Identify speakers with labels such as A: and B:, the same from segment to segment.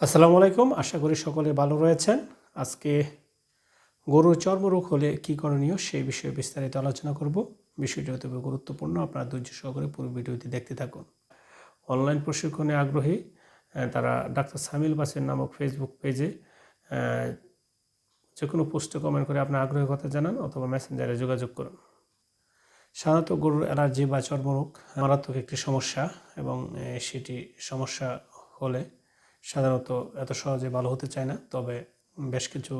A: আসসালামু আলাইকুম, আশা করি সকলে ভালো রয়েছেন। আজকে গরুর চর্মরোগ হলে কী করণীয় সেই বিষয়ে বিস্তারিত আলোচনা করব। বিষয়টি হতে গুরুত্বপূর্ণ, আপনারা ধৈর্য সহকারে পুরো ভিডিওটি দেখতে থাকুন। অনলাইন প্রশিক্ষণে আগ্রহী তারা ডাক্তার সামিল বাসের নামক ফেসবুক পেজে যে কোনো পোস্টে কমেন্ট করে আপনার আগ্রহের কথা জানান অথবা মেসেঞ্জারে যোগাযোগ করুন। সাধারণত গরুর অ্যালার্জি বা চর্মরোগ মারাত্মক একটি সমস্যা এবং সেটি সমস্যা হলে সাধারণত এত সহজে ভালো হতে চায় না। তবে বেশ কিছু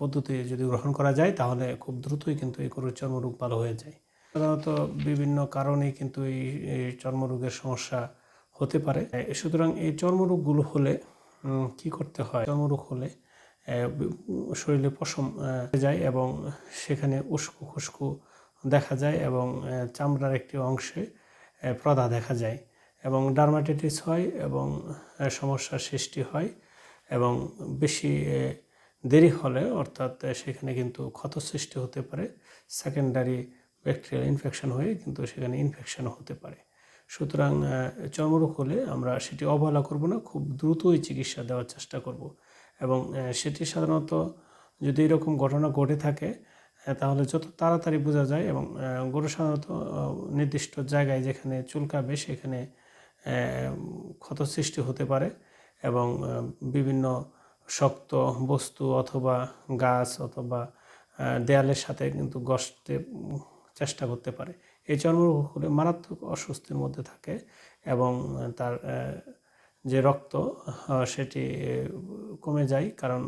A: পদ্ধতি যদি গ্রহণ করা যায়, তাহলে খুব দ্রুতই কিন্তু এই গরুর চর্মরোগ ভালো হয়ে যায়। সাধারণত বিভিন্ন কারণে কিন্তু এই চর্মরোগের সমস্যা হতে পারে। সুতরাং এই চর্মরোগগুলো হলে কি করতে হয়? চর্মরোগ হলে শরীরে পশম যায় এবং সেখানে উস্কো খুস্কো দেখা যায় এবং চামড়ার একটি অংশে প্রদা দেখা যায়। এবং ডার্মাটাইটিস হয় এবং সমস্যার সৃষ্টি হয় এবং বেশি দেরি হলে অর্থাৎ সেখানে কিন্তু ক্ষত সৃষ্টি হতে পারে সেকেন্ডারি ব্যাকটেরিয়াল ইনফেকশন হয়ে কিন্তু সেখানে ইনফেকশন হতে পারে। সুতরাং চর্মরোগ হলে আমরা সেটি অবহেলা করব না, খুব দ্রুতই চিকিৎসা দেওয়ার চেষ্টা করব। এবং সেটি সাধারণত যদি এরকম ঘটনা ঘটে থাকে তাহলে যত তাড়াতাড়ি বোঝা যায় এবং গরু সাধারণত নির্দিষ্ট জায়গায় যেখানে চুলকাবে সেখানে ক্ষত সৃষ্টি হতে পারে এবং বিভিন্ন শক্ত বস্তু অথবা গাছ অথবা দেয়ালের সাথে কিন্তু গসতে চেষ্টা করতে পারে। এই চর্মরোগ হলে মারাত্মক অস্বস্তির মধ্যে থাকে এবং তার যে রক্ত সেটি কমে যায় কারণ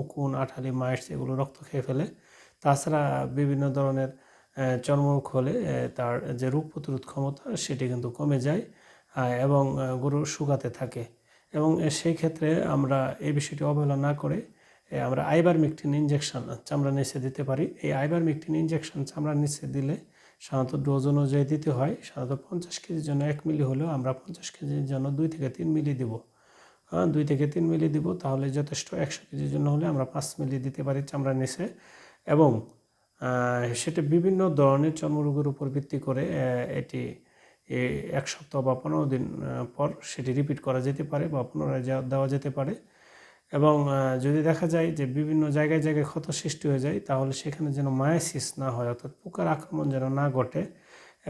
A: উকুন, আঠালি, মাইটস এগুলো রক্ত খেয়ে ফেলে। তাছাড়া বিভিন্ন ধরনের চর্মরোগ হলে তার যে রোগ প্রতিরোধ ক্ষমতা সেটি কিন্তু কমে যায় এবং গরু শুকাতে থাকে। এবং সেই ক্ষেত্রে আমরা এই বিষয়টি অবহেলা না করে আমরা আইবারমেকটিন ইঞ্জেকশন চামড়া নিচে দিতে পারি। এই আইবার আইবারমেকটিন ইঞ্জেকশন চামড়ার নিচে দিলে সাধারণত ডোজ অনুযায়ী দিতে হয়। সাধারণত পঞ্চাশ কেজির জন্য এক মিলি হলেও আমরা পঞ্চাশ কেজির জন্য দুই থেকে তিন মিলি দিব। হ্যাঁ দুই থেকে তিন মিলি দিব, তাহলে যথেষ্ট একশো কেজির জন্য হলে আমরা পাঁচ মিলি দিতে পারি চামড়ার নিচে। এবং সেটা বিভিন্ন ধরনের চর্মরোগের উপর ভিত্তি করে এটি এক সপ্তাহ বা পনেরো দিন পর সেটি রিপিট করা যেতে পারে বা পুনরায় দেওয়া যেতে পারে। এবং যদি দেখা যায় যে বিভিন্ন জায়গায় জায়গায় ক্ষত সৃষ্টি হয়ে যায়, তাহলে সেখানে যেন মায়াসিস না হয়, অর্থাৎ পোকার আক্রমণ যেন না ঘটে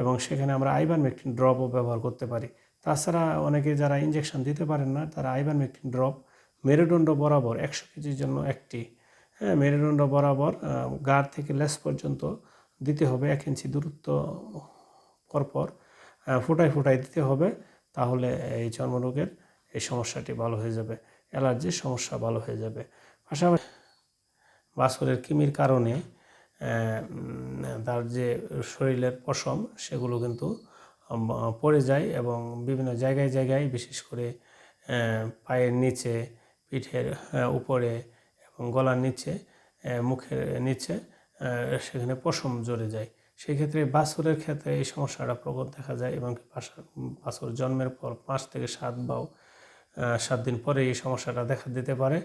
A: এবং সেখানে আমরা আইবারমেকটিন ড্রপও ব্যবহার করতে পারি। তাছাড়া অনেকে যারা ইঞ্জেকশন দিতে পারেন না, তারা আইবারমেকটিন ড্রপ মেরুদণ্ড বরাবর একশো কেজির জন্য একটি হ্যাঁ মেরুদণ্ড বরাবর গাড় থেকে লেস পর্যন্ত দিতে হবে, এক ইঞ্চি দূরত্ব পরপর। ফোটায় ফোটায় দিতে হবে, তাহলে এই চর্মরোগের এই সমস্যাটি ভালো হয়ে যাবে, অ্যালার্জির সমস্যা ভালো হয়ে যাবে। পাশাপাশি বাছরের কৃমির কারণে তার যে শরীরের পশম, সেগুলো কিন্তু পড়ে যায় এবং বিভিন্ন জায়গায় জায়গায় বিশেষ করে পায়ের নিচে, পিঠের উপরে এবং গলার নিচে মুখের নিচে সেখানে পশম জড়ে যায়। সেই ক্ষেত্রে বাছুরের ক্ষেত্রে এই সমস্যাটা প্রবল দেখা যায় এবং বাছুর জন্মের পর পাঁচ থেকে সাত বা সাত দিন পরে এই সমস্যাটা দেখা দিতে পারে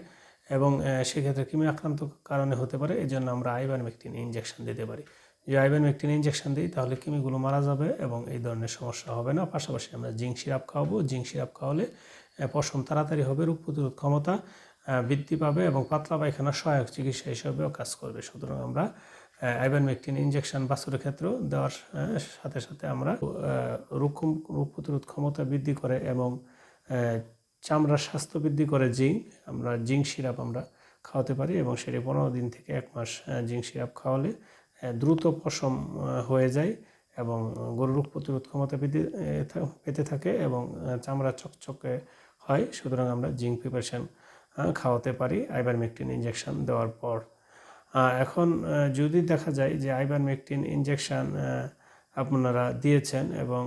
A: এবং সেক্ষেত্রে কৃমি আক্রান্ত কারণে হতে পারে। এই জন্য আমরা আইবারমেকটিন ইঞ্জেকশন দিতে পারি। যদি যে আইবারমেকটিন ইঞ্জেকশন দিই, তাহলে কৃমিগুলো মারা যাবে এবং এই ধরনের সমস্যা হবে না। পাশাপাশি আমরা জিঙ্ক সিরাপ খাওয়াবো। জিঙ্ক সিরাপ খাওয়ালে পশম তাড়াতাড়ি হবে, রোগ প্রতিরোধ ক্ষমতা বৃদ্ধি পাবে এবং পাতলা পায়খানা সহায়ক চিকিৎসা হিসেবেও কাজ করবে। সুতরাং আমরা আইবারমেকটিন ইঞ্জেকশন বাছুরের ক্ষেত্রেও দেওয়ার সাথে সাথে আমরা রোগ রোগ প্রতিরোধ ক্ষমতা বৃদ্ধি করে এবং চামড়ার স্বাস্থ্য বৃদ্ধি করে জিঙ্ক, আমরা জিঙ্ক সিরাপ আমরা খাওয়াতে পারি এবং সেটি পনেরো দিন থেকে এক মাস জিঙ্ক সিরাপ খাওয়ালে দ্রুত পশম হয়ে যায় এবং গরুর রোগ প্রতিরোধ ক্ষমতা বৃদ্ধি পেতে থাকে এবং চামড়া চকচকে হয়। সুতরাং আমরা জিঙ্ক প্রিপারেশন খাওয়াতে পারি। আইবারমেকটিন ইঞ্জেকশন দেওয়ার পর এখন যদি দেখা যায় যে আইবারমেকটিন ইঞ্জেকশন আপনারা দিয়েছেন এবং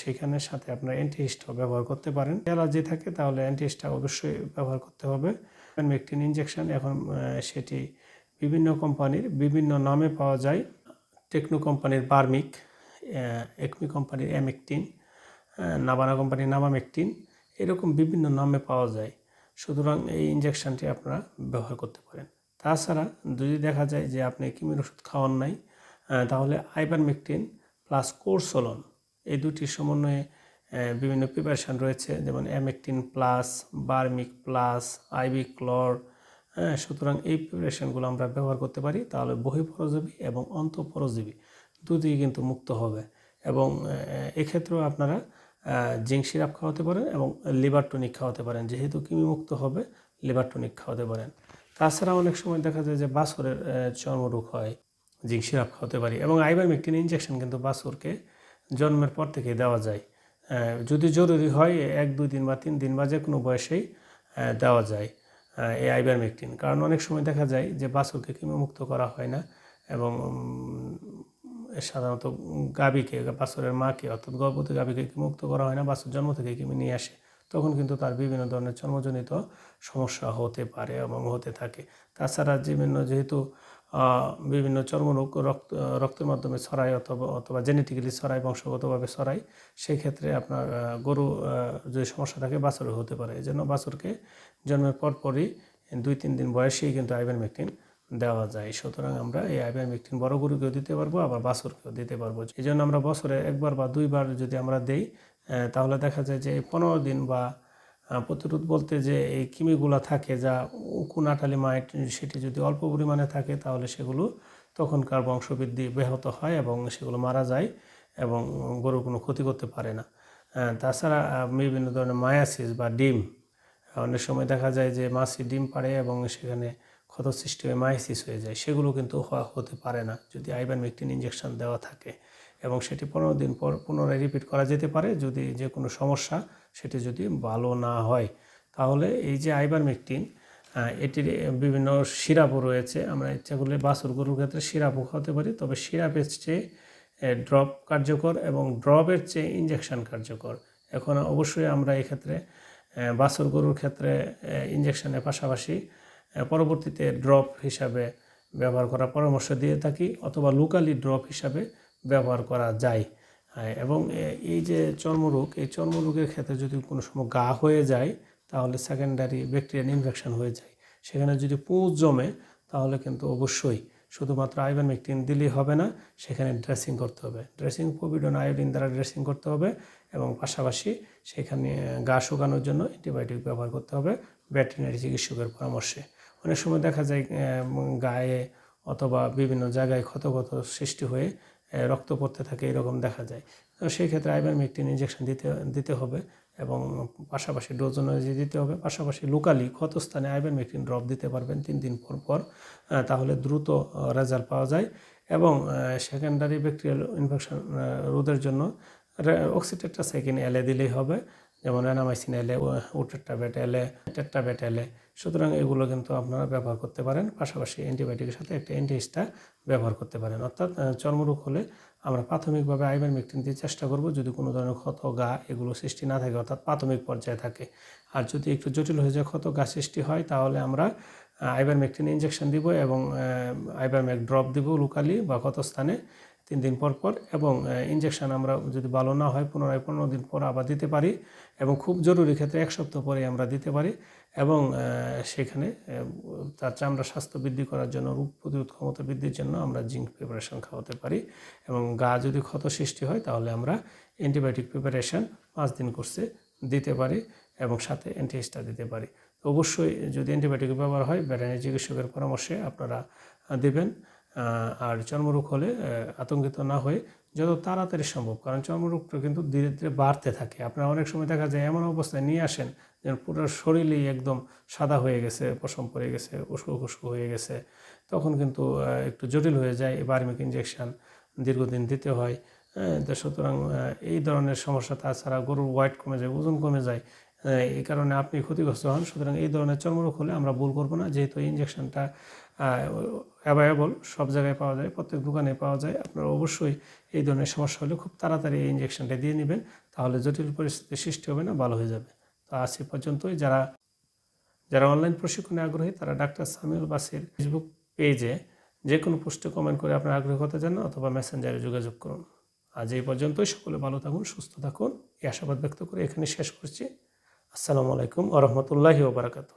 A: সেখানের সাথে আপনারা অ্যান্টিহিস্টা ব্যবহার করতে পারেন। অ্যালার্জি থাকে তাহলে অ্যান্টিহিস্টা অবশ্যই ব্যবহার করতে হবে। আইবারমেকটিন ইঞ্জেকশন এখন সেটি বিভিন্ন কোম্পানির, বিভিন্ন নামে পাওয়া যায়। টেকনো কোম্পানির বার্মিক একমি কোম্পানির অ্যামেকটিন নাবানা কোম্পানির নামামেকটিন, এরকম বিভিন্ন নামে পাওয়া যায়। সুতরাং এই ইঞ্জেকশনটি আপনারা ব্যবহার করতে পারেন। তাছাড়া যদি দেখা যায় যে আপনি কিমির ওষুধ খাওয়ান নাই তাহলে আইবারমেকটিন প্লাস কোরসলন এই দুটির সমন্বয়ে বিভিন্ন প্রিপারেশান রয়েছে, যেমন অ্যামেকটিন প্লাস বার্মিক প্লাস আইবি ক্লর হ্যাঁ সুতরাং এই প্রিপারেশানগুলো আমরা ব্যবহার করতে পারি, তাহলে বহিঃপরজীবী এবং অন্তঃপরজীবী দুটোই কিন্তু মুক্ত হবে এবং এক্ষেত্রেও আপনারা জিঙ্ক সিরাপ খাওয়াতে পারেন এবং লিভার টনিক খাওয়াতে পারেন, যেহেতু কৃমি মুক্ত হবে, লিভার টনিক খাওয়াতে পারেন। তাছাড়া অনেক সময় দেখা যায় যে বাছরের চর্মরোগ হয় জিঙ্ক সিরাপ খাওয়াতে পারি এবং আইবারমেকটিন ইঞ্জেকশন কিন্তু বাছুরকে জন্মের পর থেকে দেওয়া যায়। যদি জরুরি হয়, এক, দুই দিন বা তিন দিন বা যে কোনো বয়সেই দেওয়া যায় এই আইবারমেকটিন। কারণ অনেক সময় দেখা যায় যে বাছুরকে কৃমিমুক্ত করা হয় না এবং সাধারণত গাবিকে বাছুরের মাকে অর্থাৎ গর্ভবতী গাভীকে মুক্ত করা হয় না বাছুর জন্ম থেকে কৃমি নিয়ে আসে। তখন কিন্তু তার বিভিন্ন ধরনের চর্মজনিত সমস্যা হতে পারে এবং হতে থাকে। তাছাড়া বিভিন্ন যেহেতু বিভিন্ন চর্মরোগ, রক্ত, রক্তের মাধ্যমে ছড়ায় অথবা অথবা জেনেটিক্যালি ছড়ায়, বংশগতভাবে ছড়ায় সেই ক্ষেত্রে আপনার গরু যদি সমস্যা থাকে বাছুরে হতে পারে। এই জন্য বাছুরকে জন্মের পরপরই দুই, তিন দিন বয়সেই কিন্তু আইবেনমেকটিন দেওয়া যায়। সুতরাং আমরা এই আইবেনমেকটিন বড় গরুকেও দিতে পারব, আবার বাছুরকেও দিতে পারব। এই জন্য আমরা বছরে একবার বা দুইবার যদি আমরা দেই তাহলে দেখা যায় যে পনেরো দিন বা প্রতিরোধ বলতে যে এই কিমিগুলো থাকে যা উকুনাটালি মাইট, সেটি যদি অল্প পরিমাণে থাকে তাহলে সেগুলো তখনকার বংশবৃদ্ধি ব্যাহত হয় এবং সেগুলো মারা যায় এবং গরুর কোনো ক্ষতি করতে পারে না। তাছাড়া বিভিন্ন ধরনের মায়াসিস বা ডিম, অনেক সময় দেখা যায় যে মাছি ডিম পাড়ে এবং সেখানে ক্ষত সৃষ্টি হয়ে মায়াসিস হয়ে যায়, সেগুলো কিন্তু হতে পারে না যদি আইবান মেকটিন ইঞ্জেকশন দেওয়া থাকে। এবং সেটি পনেরো দিন পর পুনরায় রিপিট করা যেতে পারে যদি যে কোনো সমস্যা সেটি যদি ভালো না হয়। তাহলে এই যে আইবার মেকটিন এটির বিভিন্ন সিরাপও রয়েছে। আমরা ইচ্ছা করলে বাছুর গরুর ক্ষেত্রে সিরাপও খাওয়াতে পারি। তবে সিরাপের চেয়ে ড্রপ কার্যকর এবং ড্রপের চেয়ে ইঞ্জেকশন কার্যকর। এখন অবশ্যই আমরা এক্ষেত্রে বাছুর গরুর ক্ষেত্রে ইঞ্জেকশানের পাশাপাশি পরবর্তীতে ড্রপ হিসাবে ব্যবহার করার পরামর্শ দিয়ে থাকি অথবা লোকালি ড্রপ হিসাবে ব্যবহার করা যায়। আহ, এবং এই যে চর্মরোগ এই চর্মরোগের ক্ষেত্রে যদি কোনো সময় গা হয়ে যায় তাহলে সেকেন্ডারি ব্যাকটেরিয়াল ইনফেকশন হয়ে যায়। সেখানে যদি পুঁজ জমে তাহলে কিন্তু অবশ্যই শুধুমাত্র আইভারমেকটিন দিলেই হবে না সেখানে ড্রেসিং করতে হবে। ড্রেসিং পভিডন আয়োডিন দ্বারা ড্রেসিং করতে হবে এবং পাশাপাশি সেখানে গা শুকানোর জন্য অ্যান্টিবায়োটিক ব্যবহার করতে হবে ভেটেরিনারি চিকিৎসকের পরামর্শে। অনেক সময় দেখা যায় গায়ে অথবা বিভিন্ন জায়গায় ক্ষত ক্ষত সৃষ্টি হয়ে রক্ত পড়তে থাকে, এরকম দেখা যায়। তো সেই ক্ষেত্রে আইভারমেকটিন ইঞ্জেকশন দিতে দিতে হবে এবং পাশাপাশি ডোজ অনুযায়ী দিতে হবে। পাশাপাশি লোকালি ক্ষতস্থানে আইভারমেকটিন ড্রপ দিতে পারবেন তিন দিন পর পর তাহলে দ্রুত রেজাল্ট পাওয়া যায় এবং সেকেন্ডারি ব্যাকটেরিয়াল ইনফেকশন রোধের জন্য অক্সিটেট্রাসাইকিন এলে দিলেই হবে। যেমন অ্যানামাইসিন এলে উটেট্টাবেট এলে টেট্টাবেট এলে সুতরাং এগুলো কিন্তু আপনারা ব্যবহার করতে পারেন। পাশাপাশি অ্যান্টিবায়োটিকের সাথে একটা অ্যান্টিস্টা ব্যবহার করতে পারেন। অর্থাৎ চর্মরোগ হলে আমরা প্রাথমিকভাবে আইভারমেকটিন দিয়ে চেষ্টা করব যদি কোনো ধরনের ক্ষত, গা এগুলো সৃষ্টি না থাকে, অর্থাৎ প্রাথমিক পর্যায়ে থাকে। আর যদি একটু জটিল হয়ে যায়, ক্ষত, গা সৃষ্টি হয়, তাহলে আমরা আইভারমেকটিন ইঞ্জেকশন দিব এবং আইভারমেক ড্রপ দিব লোকালি বা ক্ষতস্থানে তিন দিন পর পর এবং ইঞ্জেকশন আমরা যদি ভালো না হয়, পুনরায় পনেরো দিন পর আবার দিতে পারি এবং খুব জরুরি ক্ষেত্রে এক সপ্তাহ পরে আমরা দিতে পারি। এবং সেখানে তার চামড়া স্বাস্থ্য বৃদ্ধি করার জন্য, রোগ প্রতিরোধ ক্ষমতা বৃদ্ধির জন্য আমরা জিঙ্ক প্রিপারেশন খাওয়াতে পারি এবং গা যদি ক্ষত সৃষ্টি হয়, তাহলে আমরা অ্যান্টিবায়োটিক প্রিপারেশান পাঁচ দিন করছে দিতে পারি এবং সাথে অ্যান্টিস্টা দিতে পারি। অবশ্যই যদি অ্যান্টিবায়োটিক ব্যবহার হয় ভেটেরিনারি চিকিৎসকের পরামর্শে আপনারা দিবেন। আর চর্মরোগ হলে আতঙ্কিত না হয়ে যত তাড়াতাড়ি সম্ভব কারণ চর্মরোগটা কিন্তু ধীরে ধীরে বাড়তে থাকে। আপনারা অনেক সময় দেখা যায় এমন অবস্থায় নিয়ে আসেন যেন পুরো শরীরেই একদম সাদা হয়ে গেছে পশম পড়ে গেছে উস্কো খুস্কো হয়ে গেছে। তখন কিন্তু একটু জটিল হয়ে যায় বার্মিক ইঞ্জেকশন দীর্ঘদিন দিতে হয়। হ্যাঁ, তো সুতরাং এই ধরনের সমস্যা তাছাড়া গরুর ওয়েট কমে যায় ওজন কমে যায় এই কারণে আপনি ক্ষতিগ্রস্ত হন। সুতরাং এই ধরনের চর্মরোগ হলে আমরা ভুল করব না যেহেতু ইঞ্জেকশনটা অ্যাভেলেবল সব জায়গায় পাওয়া যায়, প্রত্যেক দোকানে পাওয়া যায়। আপনারা অবশ্যই এই ধরনের সমস্যা হলে খুব তাড়াতাড়ি এই ইঞ্জেকশনটা দিয়ে নেবেন, তাহলে জটিল পরিস্থিতি সৃষ্টি হবে না, ভালো হয়ে যাবে। তো আজ এ পর্যন্তই। যারা যারা অনলাইন প্রশিক্ষণে আগ্রহী, তারা ডাক্তার সামিউল বাসির ফেসবুক পেজে যে কোনো পোস্টে কমেন্ট করে আপনার আগ্রহ কথা জানান অথবা মেসেঞ্জারে যোগাযোগ করুন। আজ এই পর্যন্তই। সকলে ভালো থাকুন, সুস্থ থাকুন। এই আশাবাদ ব্যক্ত করে এখানে শেষ করছি। আসসালামু আলাইকুম আ রহমতুল্লাহি ওবরাকাতু